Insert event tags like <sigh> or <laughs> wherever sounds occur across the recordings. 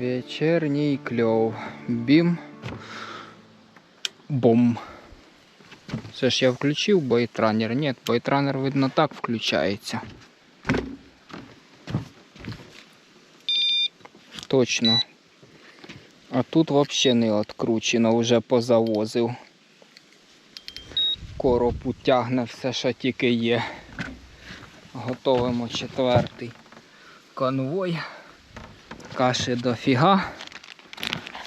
Вечерній кльов. Бім. Бом. Це ж я включив бойтранер. Ні, бойтранер, видно, так включається. Точно. А тут взагалі не відкручено, вже позавозив. Коропу тягне все, що тільки є. Готовимо четвертий конвой. Каші дофіга.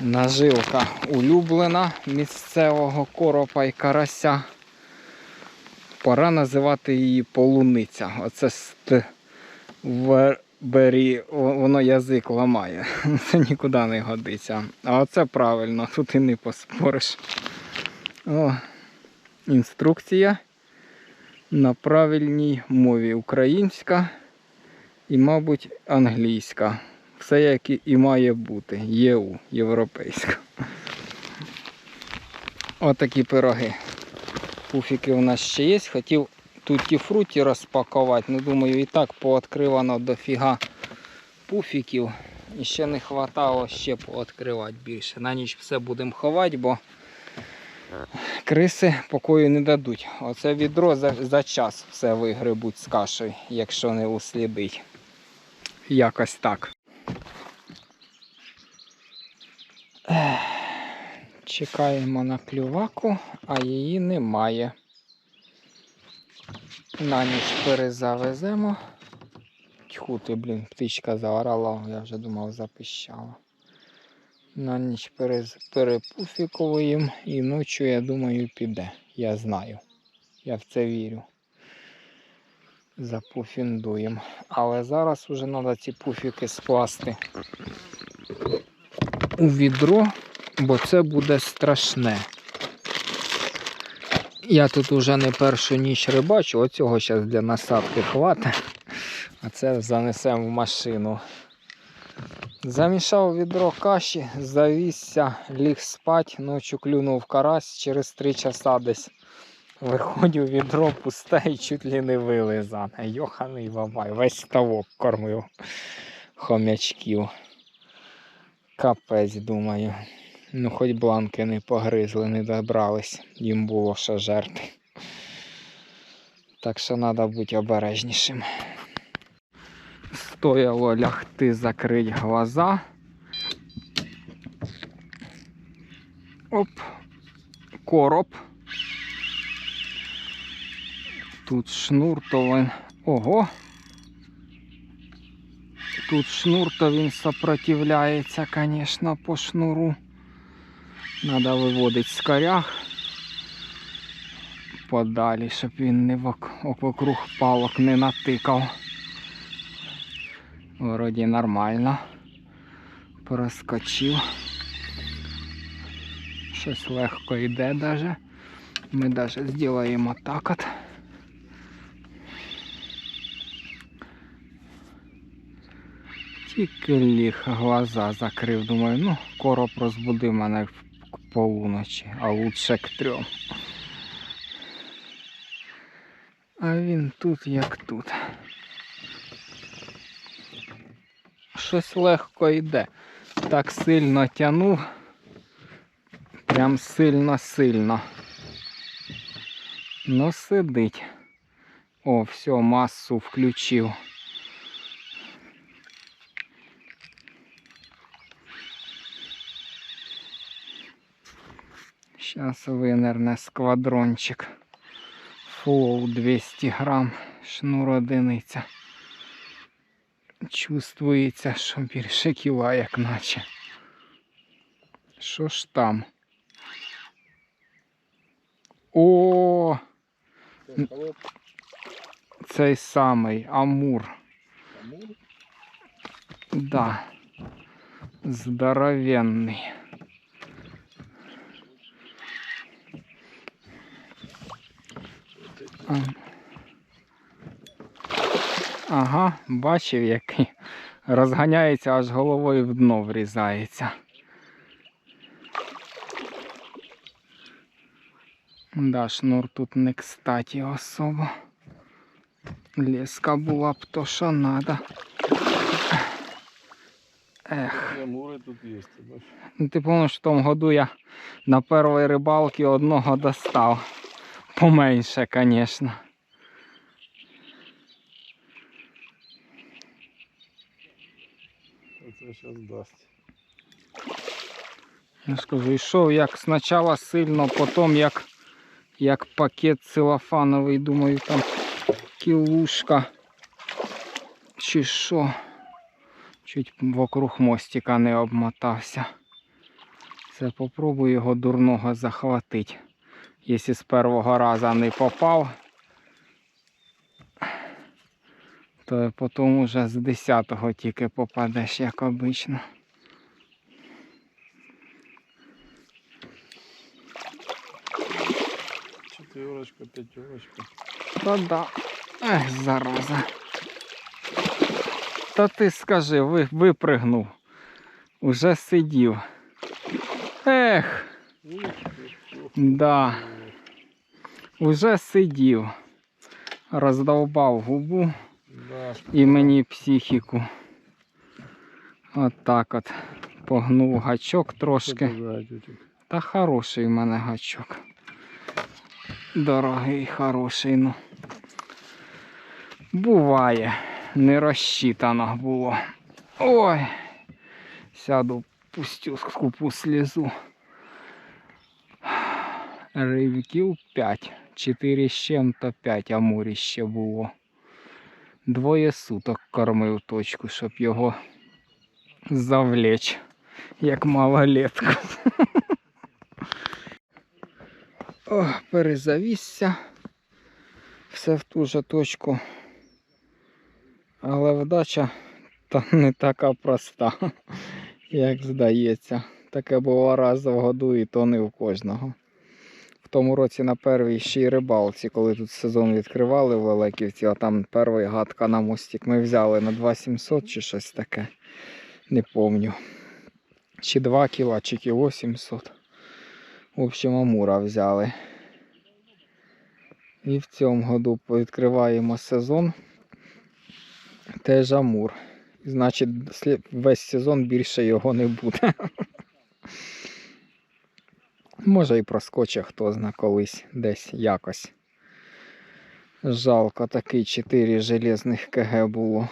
Нажилка улюблена місцевого коропа і карася. Пора називати її полуниця. Оце бері, воно язик ламає. <laughs> Це нікуди не годиться. А оце правильно, тут і не поспориш. О, інструкція на правильній мові українська і, мабуть, англійська. Все як і- має бути. ЄУ, європейська. Отакі пироги. Пуфіки у нас ще є. Хотів тут і фруті розпакувати. Ну, думаю, і так пооткривано дофіга пуфіків. І ще не вистачало ще пооткривати більше. На ніч все будемо ховати, бо криси покою не дадуть. Оце відро за, за час все вигребуть з кашею, якщо не услідить. Якось так. Чекаємо на клюваку, а її немає. На ніч перезавеземо. Тьху ти, блін, птичка заорала, я вже думав запищала. На ніч перепуфікуємо і ночі, я думаю, піде. Я знаю. Я в це вірю. Запуфіндуємо. Але зараз вже треба ці пуфіки скласти у відро, бо це буде страшне. Я тут уже не першу ніч рибачу, оцього зараз для насадки хватить, а це занесемо в машину. Замішав відро каші, завісся, ліг спать, ночі клюнув карась через три часа десь. Виходив відро пусте і чуть ли не вилизане. Йоханий бабай, весь ставок кормив хомячків. Капець, думаю. Ну, хоч бланки не погризли, не добрались. Їм було що жерти. Так що треба бути обережнішим. Стояло лягти, закрити глаза. Оп. Короб. Тут шнур, то він. Ого. Тут шнур, то він сопротивляється, звісно, по шнуру. Треба виводити з коряг подалі, щоб він не вок- вокруг палок не натикав. Вроді нормально. Проскочив. Щось легко йде даже. Ми даже зробимо так от. Тільки ліг глаза закрив. Думаю, ну, короб розбудив мене в- полуночі, а лучше к трьом. А він тут як тут. Щось легко йде. Так сильно тянув. Прям сильно-сильно. Ну сидить. О, все, масу включив. Сейчас винерне сквадрончик. Флоу 200 грам, шнур одиниця. Чувствується, що більше кіла, як наче. Що ж там? О, цей самий Амур. Амур? Да. Здоровенний. Ага, бачив, який розганяється, аж головою в дно врізається. Да, шнур тут не кстати особо. Леска була б то, що надо. Ех. Ти? Ну, ти пам'ятаєш, в тому году я на першій рибалці одного достав. Поменше, звісно. Оце зараз дасть. Я скажу, йшов як спочатку сильно, потім як, як пакет целофановий, думаю, там кілушка. Чи що. Чуть вокруг мостика не обмотався. Це попробую його дурного захватити. Якщо з першого разу не попав, то потім уже з 10-го тільки попадеш, як обично. Чотирочка, п'ятерочка. Та да. Ех, зараза. Та ти скажи, ви, випригнув. Уже сидів. Ех, да, уже сидів. Роздовбав губу Да, і мені психіку. От так от. Погнув гачок трошки. Та хороший в мене гачок. Дорогий, хороший, ну. Буває, не розчитано було. Ой. Сяду, пустю скупу слізу. Рибків 5. 4 з чим-то 5 амурі ще було. Двоє суток кормив точку, щоб його завлечь, як малолетку. <laughs> О, перезавісся. Все в ту же точку. Але вдача та не така проста, <laughs> як здається. Таке було раз в году і то не у кожного. В тому році на першій ще й рибалці, коли тут сезон відкривали в Лелеківці, а там перший гадка на мостик ми взяли на 2700 чи щось таке. Не помню. Чи 2 кіла, чи кіло 700. В общем, амура взяли. І в цьому году відкриваємо сезон. Теж амур. Значить, весь сезон більше його не буде. <laughs> Може і проскоче хто зна колись десь якось. Жалко, такий 4 железних КГ було.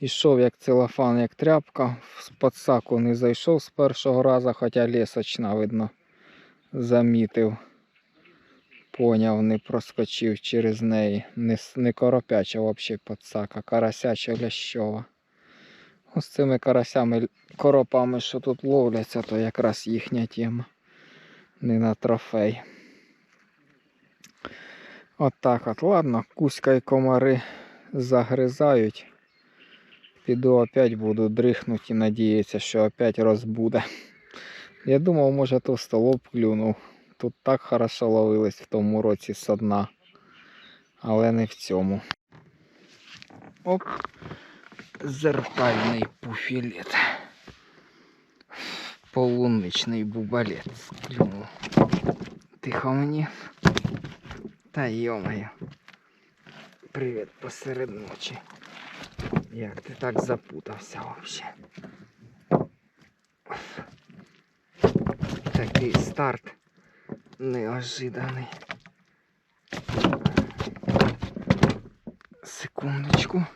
Ішов як целофан, як тряпка, з подсаку не зайшов з першого разу, хоча лісочна, видно, замітив. Поняв, не проскочив через неї. Не, не коропяча взагалі подсака, карасяча лящова. Ось цими карасями, коропами, що тут ловляться, то якраз їхня тема. Не на трофей. От так от. Ладно, кузька і комари загризають. Піду опять буду дрихнути і надіятися, що опять розбуде. Я думав, може товстолоб клюнув. Тут так хорошо ловились в тому році со дна. Але не в цьому. Оп. Зеркальний пуфілет. Полуничний бубалет. Клюнув. Тихо мені. Та йомаю. Привіт посеред ночі. Як ти так запутався взагалі? Такий старт неожиданий. Секундочку.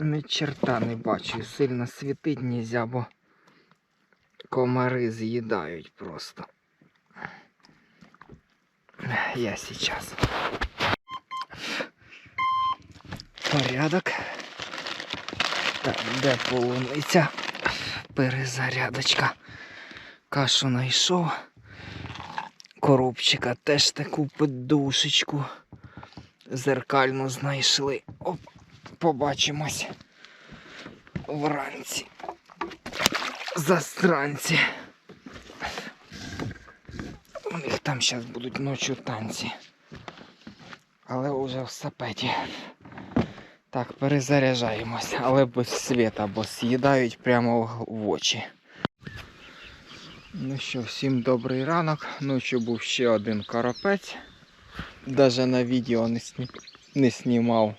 Ні черта не бачу, сильно світить нельзя, бо комари з'їдають просто. Я сейчас. Порядок. Так, де полуниця? Перезарядочка. Кашу знайшов. Коробчика теж таку подушечку. Зеркальну знайшли. Оп, побачимось вранці. Застранці. У них там зараз будуть ночі танці. Але вже в сапеті. Так, перезаряджаємось, але без світа, бо з'їдають прямо в- очі. Ну що, всім добрий ранок. Ночі був ще один карапець. Даже на відео не, сні... не знімав.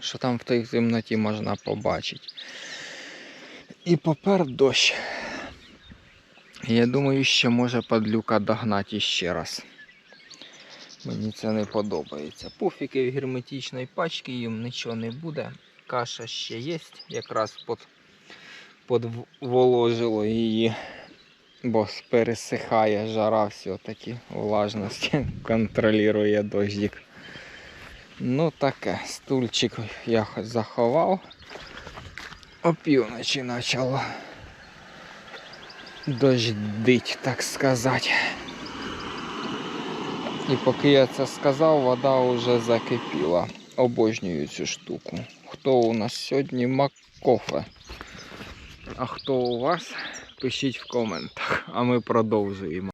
Що там в той темноті можна побачити. І попер дощ. Я думаю, ще може падлюка догнати іще раз. Мені це не подобається. Пуфіки в герметичній пачці, їм нічого не буде. Каша ще є, якраз под, подволожило її, бо пересихає жара все-таки, влажність <laughs> контролює дощик. Ну таке, стульчик я хоч заховав. Опівночі почало дождить, так сказати. І поки я це сказав, вода вже закипіла. Обожнюю цю штуку. Хто у нас сьогодні Маккофе? А хто у вас? Пишіть в коментах, а ми продовжуємо.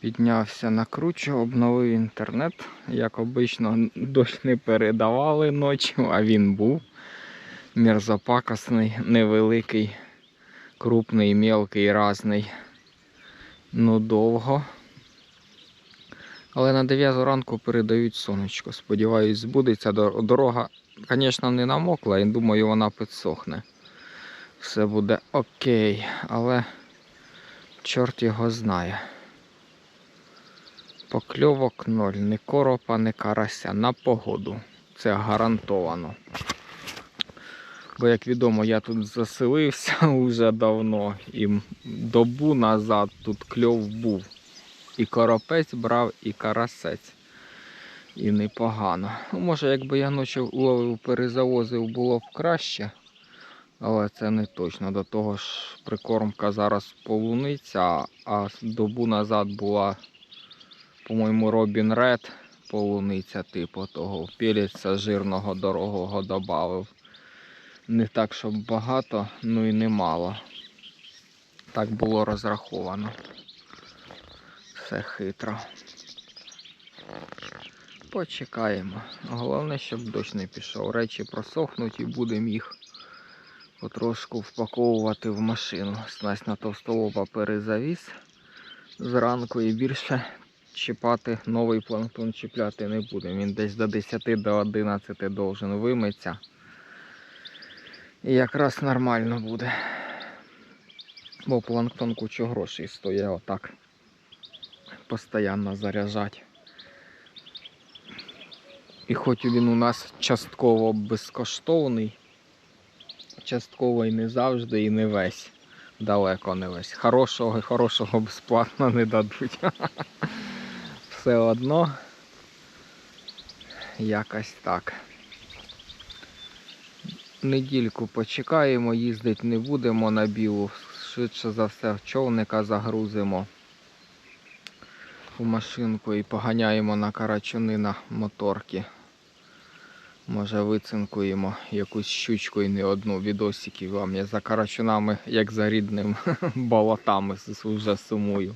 Піднявся на кручу, обновив інтернет. Як обично, дощ не передавали ночі, а він був. Мерзопакосний, невеликий, крупний, мелкий, разний. Ну довго. Але на 9 ранку передають сонечко. Сподіваюсь, збудеться. Дорога, звісно, не намокла, і думаю, вона підсохне. Все буде окей, але чорт його знає. Покльовок ноль, ні коропа, ні карася на погоду. Це гарантовано. Бо, як відомо, я тут заселився <laughs> вже давно і добу назад тут кльов був. І коропець брав, і карасець. І непогано. Ну, може, якби я ночі ловив, перезавозив, було б краще. Але це не точно. До того ж, прикормка зараз полуниця, а добу назад була, по-моєму, Робін Ред полуниця, типу того. Піліця жирного дорогого додав. Не так, щоб багато, ну і немало. Так було розраховано. Все хитро. Почекаємо. Головне, щоб дощ не пішов. Речі просохнуть і будемо їх потрошку впаковувати в машину. Снасть на товстолоба перезавіз зранку і більше чіпати новий планктон чіпляти не будемо. Він десь до 10 до 11 должен вимитися. І якраз нормально буде. Бо планктон кучу грошей стоїть отак. Постоянно заряджати. І хоч він у нас частково безкоштовний, частково і не завжди, і не весь. Далеко не весь. Хорошого і хорошого безплатно не дадуть. <laughs> Все одно якось так. Недільку почекаємо, їздити не будемо на білу. Швидше за все човника загрузимо в машинку і поганяємо на карачуни на моторки. Може вицинкуємо якусь щучку і не одну відосиків вам. Я за карачунами, як за рідним <laughs> болотами вже сумую.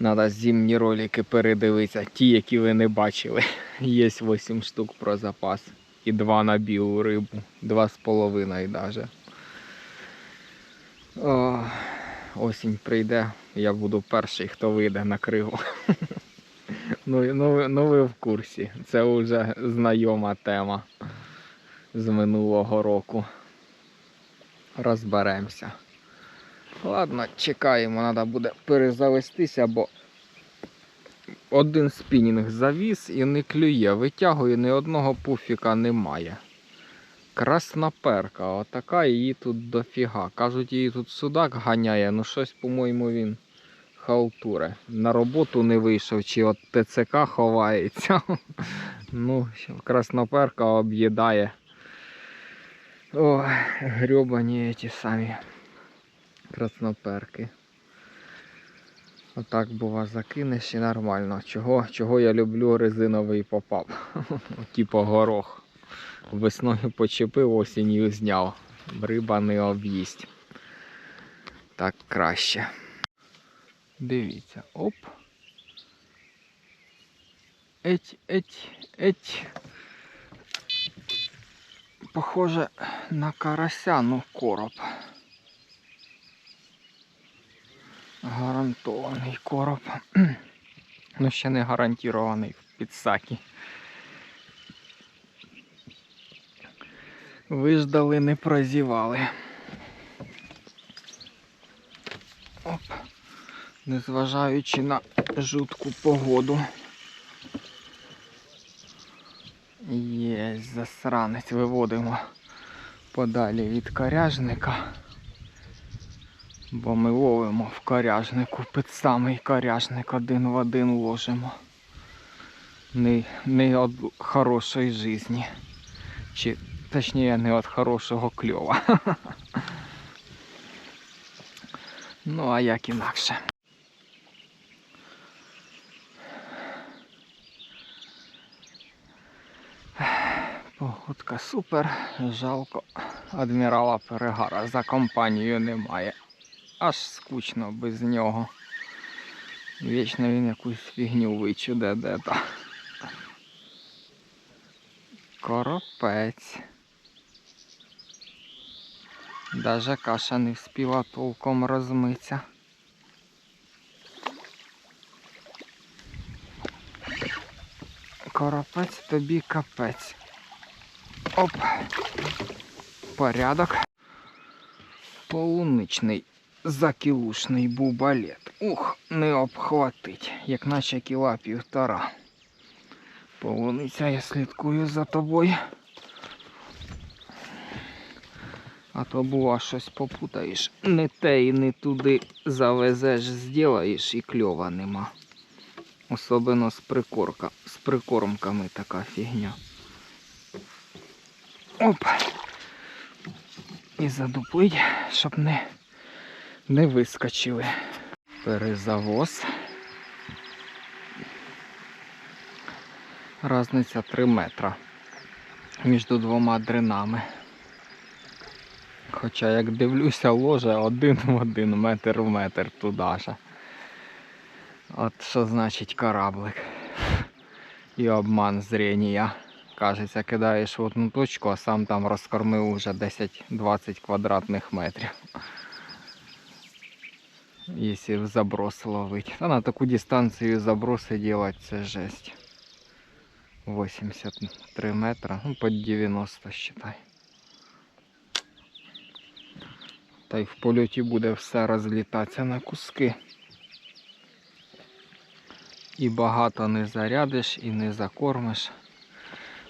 Надо зимні ролики передивитися, ті, які ви не бачили. <laughs> Є 8 штук про запас. І два на білу рибу. Два з половиною навіть. О, осінь прийде, я буду перший, хто вийде на криву. <laughs> Ну, ну, ну ви в курсі. Це вже знайома тема з минулого року. Розберемося. Ладно, чекаємо, треба буде перезавестися, бо один спінінг завіз і не клює. Витягує, ні одного пуфіка немає. Красноперка, отака її тут дофіга. Кажуть, її тут судак ганяє, ну щось, по-моєму, він халтуре. На роботу не вийшов, чи от ТЦК ховається. <laughs> Ну, красноперка об'їдає. О, грьобані ті самі красноперки. Отак бува закинеш і нормально. Чого, чого я люблю резиновий попап. <laughs> Типу горох. Весною почепив, осінню зняв. Риба не об'їсть. Так краще. Дивіться, оп. Еть, еть, еть. Похоже на карася, ну короб. Гарантований короб. Ну ще не гарантований в підсакі. Виждали, не прозівали. Оп. Незважаючи на жутку погоду. Є засранець, виводимо подалі від коряжника. Бо ми ловимо в коряжнику, під самий коряжник один в один ложимо. Не, не від хорошої житті. Чи точніше не від хорошого кльова. <laughs> Ну, а як інакше. Погодка супер. Жалко. Адмірала Перегара за компанію немає. Аж скучно без нього. Вічно він якусь фігню вичуде де-то. Коропець. Даже каша не вспіла толком розмитися. Коропець тобі капець. Оп. Порядок. Полуничний закілушний бубалет. Ух, не обхватить, як наче кіла півтора. Полуниця, я слідкую за тобою. А то бува щось попутаєш. Не те і не туди завезеш, зділаєш і кльова нема. Особливо з прикорка, з прикормками така фігня. Оп. І задуплить, щоб не, не вискочили. Перезавоз. Разниця 3 метра між двома дринами. Хоча як дивлюся, ложе один в один, метр в метр туди ж. От що значить кораблик. І обман зрення. Кажеться, кидаєш в одну точку, а сам там розкормив вже 10-20 квадратних метрів. Якщо в заброс ловить. Та на таку дистанцію заброси делать це жесть. 83 метра, ну под 90 считай. Та й в польоті буде все розлітатися на куски. І багато не зарядиш, і не закормиш.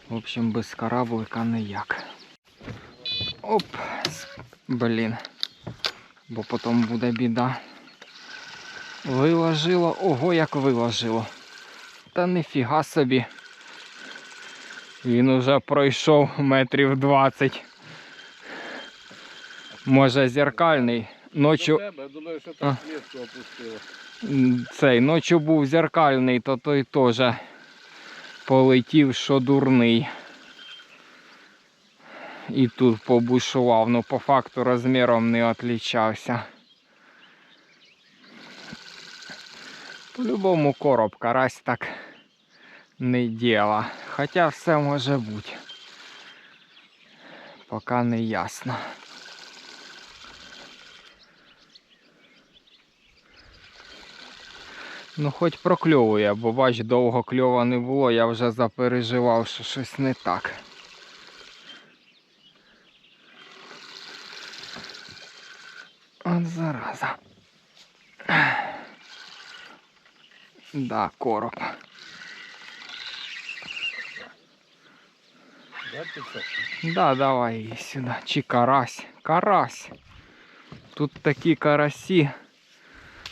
В общем, без кораблика ніяк. Оп! Блін. Бо потім буде біда. Виложило, ого, як виложило. Та ніфіга собі. Він уже пройшов метрів 20. Може зеркальний. Ночі До тебе, думаю, що А. там клітку цей ночі був зеркальний, то той теж полетів, що дурний. І тут побушував, ну по факту розміром не відлічався. По-любому короб карась так не діла. Хоча все може бути. Поки не ясно. Ну, хоч прокльовує, бо бач, довго кльова не було, я вже запереживав, що щось не так. От зараза. Да, короб. Да, давай її сюди. Чи карась. Карась. Тут такі карасі,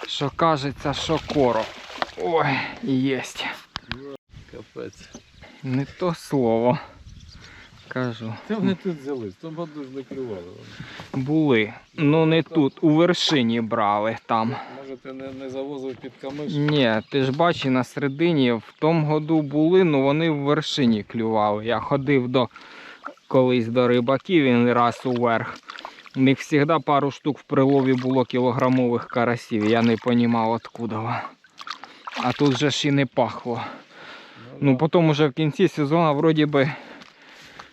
що кажеться, що короб. Ой, єсть. Капець. Не то слово. Кажу. Це вони тут взялись, в тому году ж не. Були. Ну не тут, у вершині брали там. Ти не, не завозив під камиш? Ні, ти ж бачиш, на середині в тому году були, ну вони в вершині клювали. Я ходив до колись до рибаків він раз уверх. У них завжди пару штук в прилові було кілограмових карасів. Я не розумів, откуда. А тут же ж і не пахло. Ну, да. потім уже в кінці сезону, вроді би,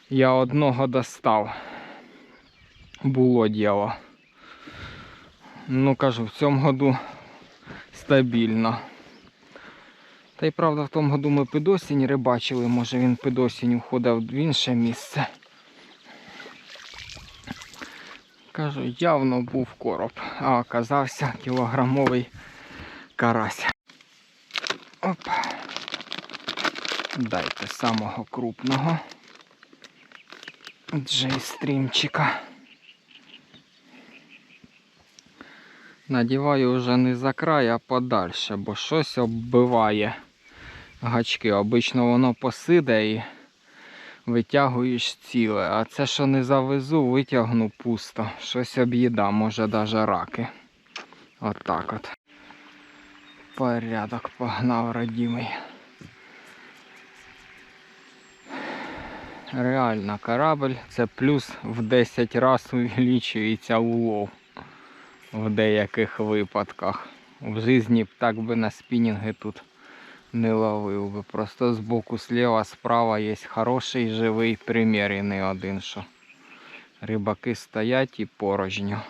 я одного достав. Було діло. Ну, кажу, в цьому году стабільно. Та й правда, в тому году ми під осінь рибачили, може він під осінь уходив в інше місце. Кажу, явно був короб, а оказався кілограмовий карась. Оп. Дайте самого крупного джейстрімчика. Надіваю вже не за край, а подальше, бо щось оббиває гачки. Обично воно посиде і витягуєш ціле. А це, що не завезу, витягну пусто. Щось об'їда, може навіть раки. Отак от. Порядок погнав родимий. Реально корабль це плюс в 10 разів увеличується улов в деяких випадках. В житті б так би на спінінги тут не ловив би. Просто збоку слева, справа є хороший живий примір і не один, що рибаки стоять і порожньо.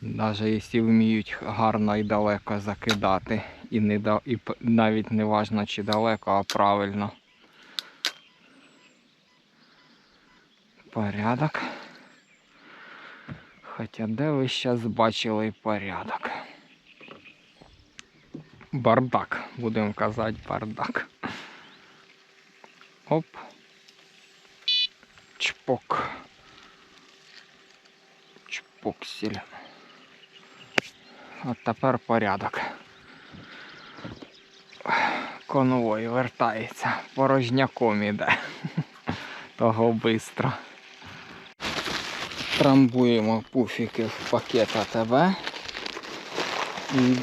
Навіть якщо вміють гарно і далеко закидати. І, не, і навіть не важно чи далеко, а правильно. Порядок. Хоча де ви зараз бачили порядок? Бардак, будемо казати, бардак. Оп. Чпок. Чпоксель. От тепер порядок. Конвой вертається, порожняком іде. Того бистро. Трамбуємо пуфіки в пакет АТБ. І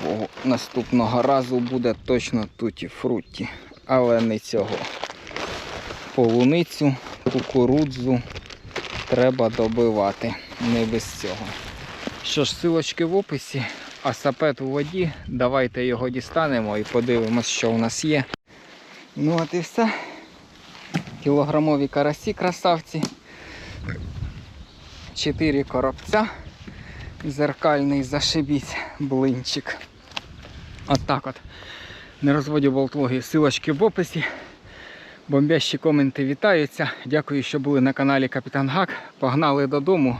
наступного разу буде точно туті фрутті, але не цього. Полуницю, кукурудзу треба добивати, не без цього. Що ж, силочки в описі, а сапет у воді. Давайте його дістанемо і подивимось, що у нас є. Ну от і все. Кілограмові карасі красавці. Чотири коробця. Зеркальний зашибісь блинчик. От так от. Не розводю болтлоги, силочки в описі. Бомбящі коменти вітаються. Дякую, що були на каналі Капітан Гак. Погнали додому.